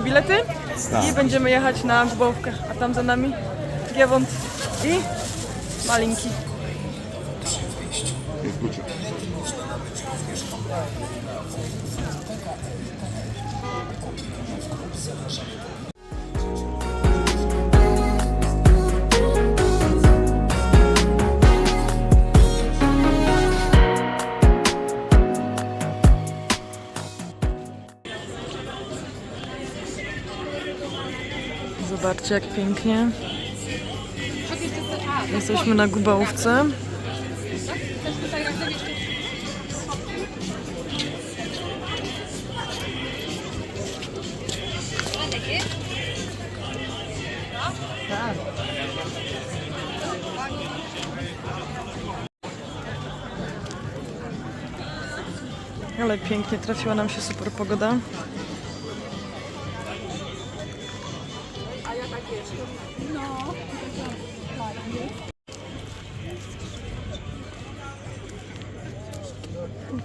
Bilety Tak. i będziemy jechać na Gbowkę. A tam za nami Giewont i Malinki. Jest buciek. Zobaczcie jak pięknie. Jesteśmy na Gubałówce. Ale pięknie trafiła nam się super pogoda.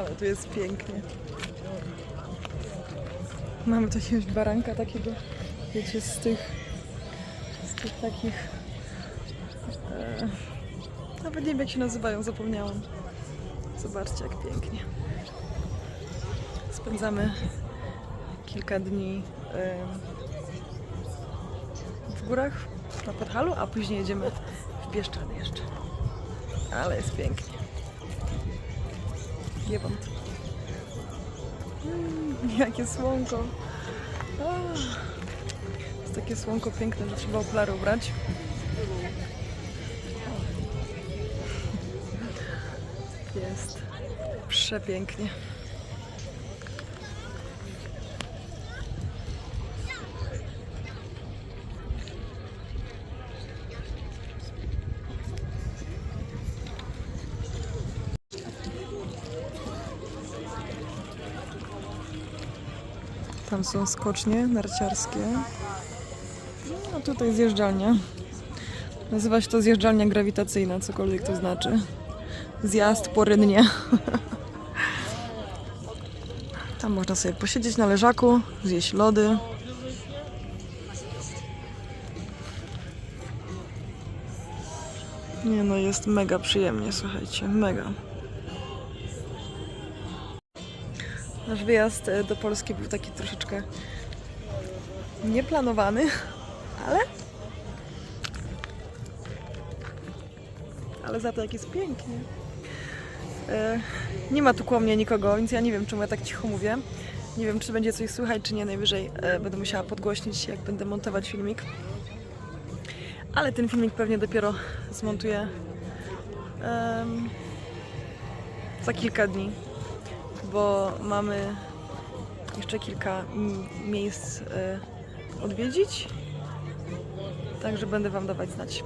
Ale tu jest pięknie. Mamy tu jakiegoś baranka takiego, wiecie, z tych, z tych takich, e, nawet nie wiem jak się nazywają, zapomniałam. Zobaczcie jak pięknie. Spędzamy kilka dni em, w górach na Podhalu, a później jedziemy w Bieszczady jeszcze. Ale jest pięknie. Giewont. Mm, jakie słonko. Jest takie słonko piękne, że trzeba okulary ubrać. Jest przepięknie. Tam są skocznie narciarskie. No tutaj zjeżdżalnia. Nazywa się to zjeżdżalnia grawitacyjna, cokolwiek to znaczy. Zjazd po rynnie. Tam można sobie posiedzieć na leżaku, zjeść lody. Nie no, jest mega przyjemnie, słuchajcie, mega. Nasz wyjazd e, do Polski był taki troszeczkę nieplanowany, ale. Ale za to jak jest pięknie. E, Nie ma tu koło mnie nikogo, więc ja nie wiem, czemu ja tak cicho mówię. Nie wiem, czy będzie coś słychać, czy nie. Najwyżej e, będę musiała podgłośnić, jak będę montować filmik. Ale ten filmik pewnie dopiero zmontuję em, za kilka dni bo mamy jeszcze kilka miejsc e, odwiedzić. Także będę Wam dawać znać.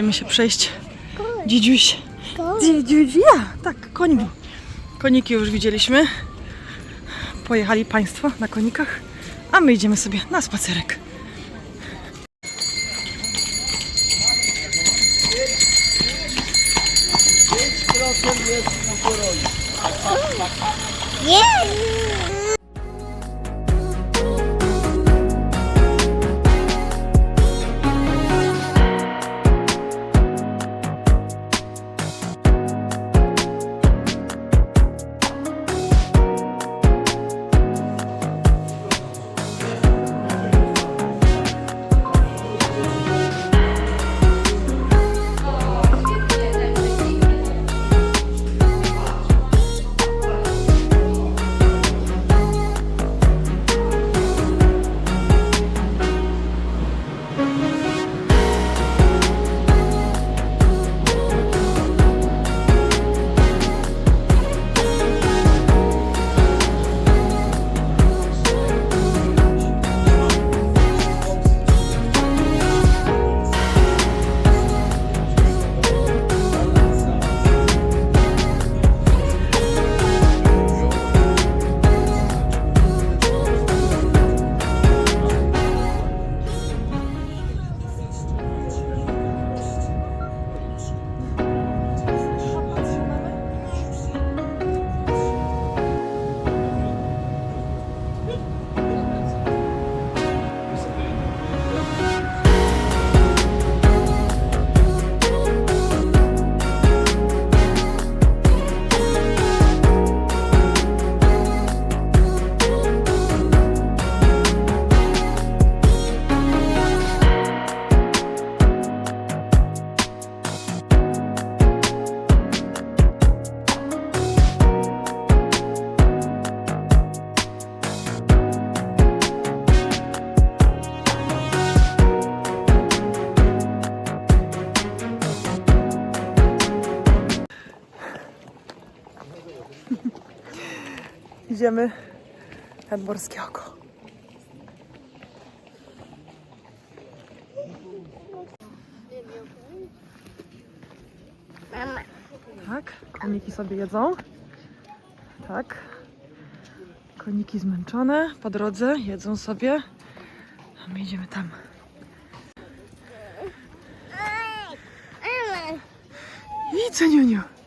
Idziemy się przejść. Dzidziuś. Dzidziuś, ja! Tak, był. Koniki już widzieliśmy. Pojechali Państwo na konikach, a my idziemy sobie na spacerek. jest idziemy nad morskie oko. Tak, koniki sobie jedzą. Tak. Koniki zmęczone po drodze, jedzą sobie. A my idziemy tam. Mama. Widzę, Niuniu.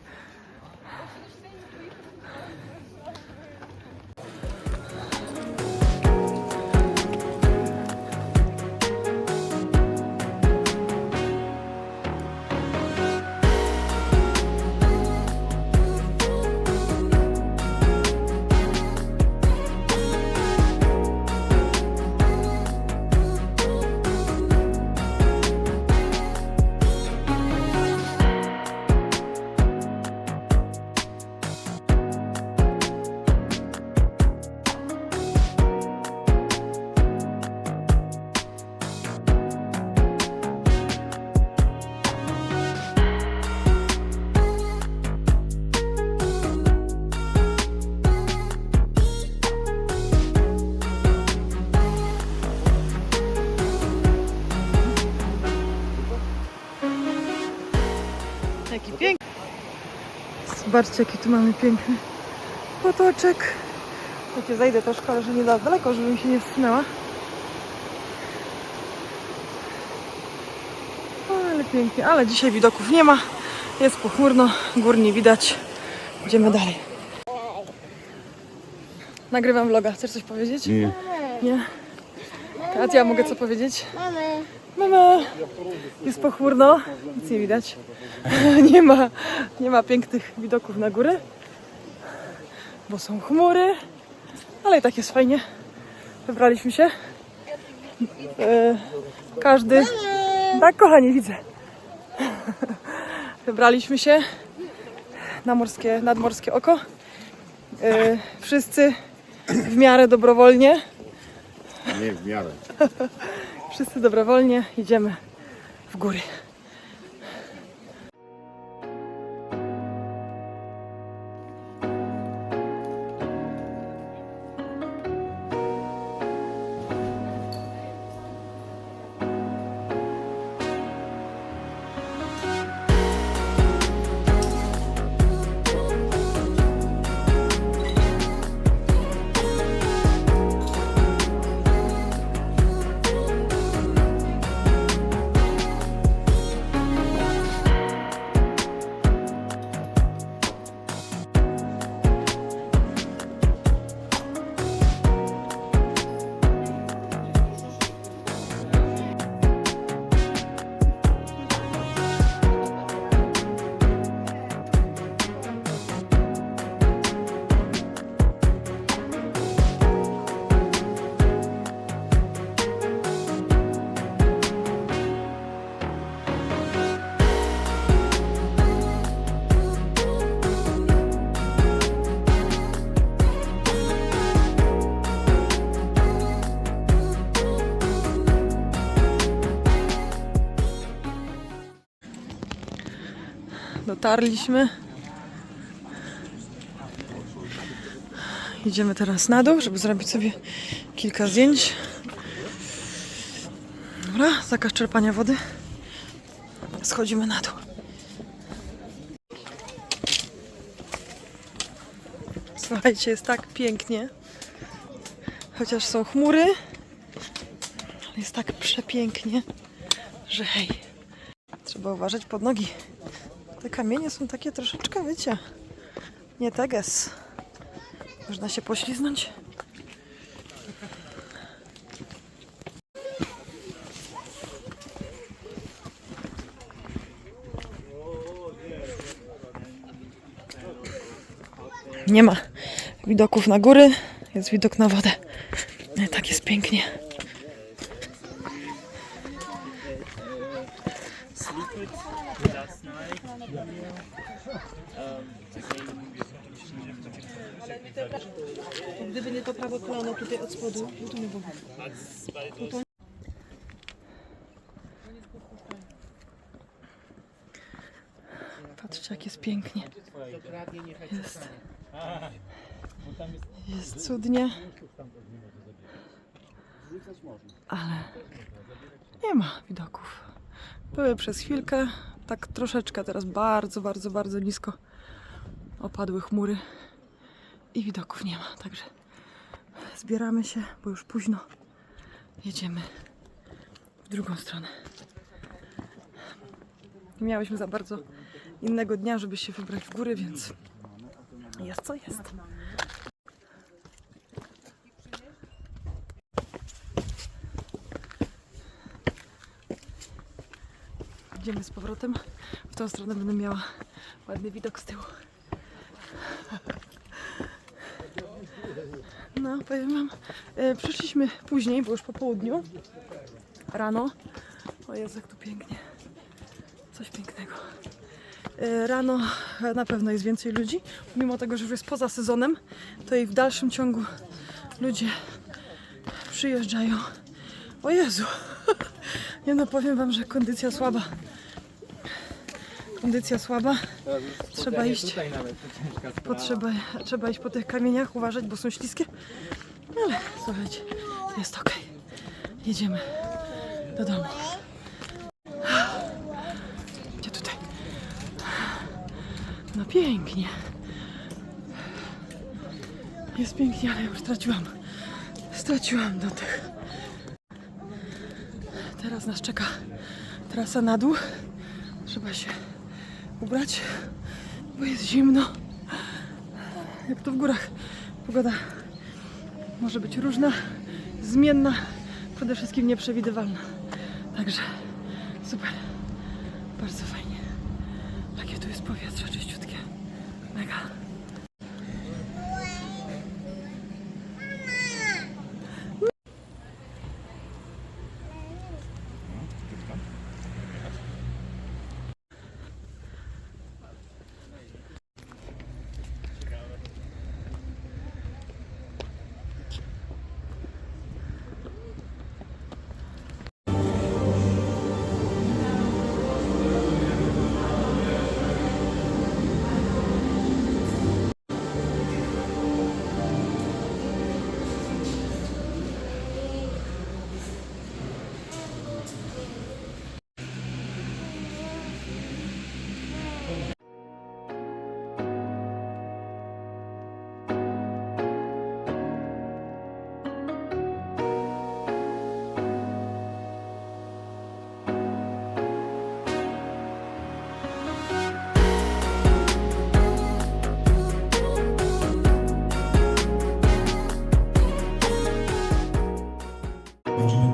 Zobaczcie, jaki tu mamy piękny potoczek. Wiecie, zajdę troszkę, ale że nie za daleko, żebym się nie wsunęła. Ale pięknie, ale dzisiaj widoków nie ma. Jest pochmurno, gór nie widać. Idziemy dalej. Nagrywam vloga. Chcesz coś powiedzieć? Nie. Nie. A ja mogę co powiedzieć? Mamy. Mama! Jest pochmurno, nic nie widać. Nie ma, nie ma pięknych widoków na górę, bo są chmury, ale i tak jest fajnie. Wybraliśmy się. E, każdy. Tak, kochanie, widzę. Wybraliśmy się na morskie, nadmorskie oko. E, wszyscy w miarę dobrowolnie. Nie w miarę. Wszyscy dobrowolnie idziemy w góry. Dotarliśmy. Idziemy teraz na dół, żeby zrobić sobie kilka zdjęć. Dobra, zakaz czerpania wody. Schodzimy na dół. Słuchajcie, jest tak pięknie. Chociaż są chmury, ale jest tak przepięknie, że hej. Trzeba uważać pod nogi. Te kamienie są takie troszeczkę, wiecie, nie teges. Można się pośliznąć. Nie ma widoków na góry, jest widok na wodę. Tak jest pięknie. Gdyby nie to prawe kolano tutaj od spodu, no to nie było. Patrzcie, jak jest pięknie. Jest. Jest cudnie. Ale nie ma widoków. Były przez chwilkę, tak troszeczkę teraz bardzo, bardzo, bardzo nisko opadły chmury i widoków nie ma. Także zbieramy się, bo już późno. Jedziemy w drugą stronę. Nie miałyśmy za bardzo innego dnia, żeby się wybrać w góry, więc jest co jest. Idziemy z powrotem. W tą stronę będę miała ładny widok z tyłu. No, powiem wam, e, przyszliśmy później, bo już po południu, rano. O Jezu, jak tu pięknie. Coś pięknego. E, Rano na pewno jest więcej ludzi, mimo tego, że już jest poza sezonem, to i w dalszym ciągu ludzie przyjeżdżają. O Jezu! Nie no, powiem wam, że kondycja słaba. Kondycja słaba. Trzeba iść. Potrzeba, trzeba iść po tych kamieniach, uważać, bo są śliskie. Ale słuchajcie, jest ok. Jedziemy do domu. Gdzie tutaj? No pięknie. Jest pięknie, ale już straciłam. Straciłam dotych. Teraz nas czeka trasa na dół. Trzeba się ubrać, bo jest zimno jak to w górach. Pogoda może być różna, zmienna, przede wszystkim nieprzewidywalna. Także. Amen.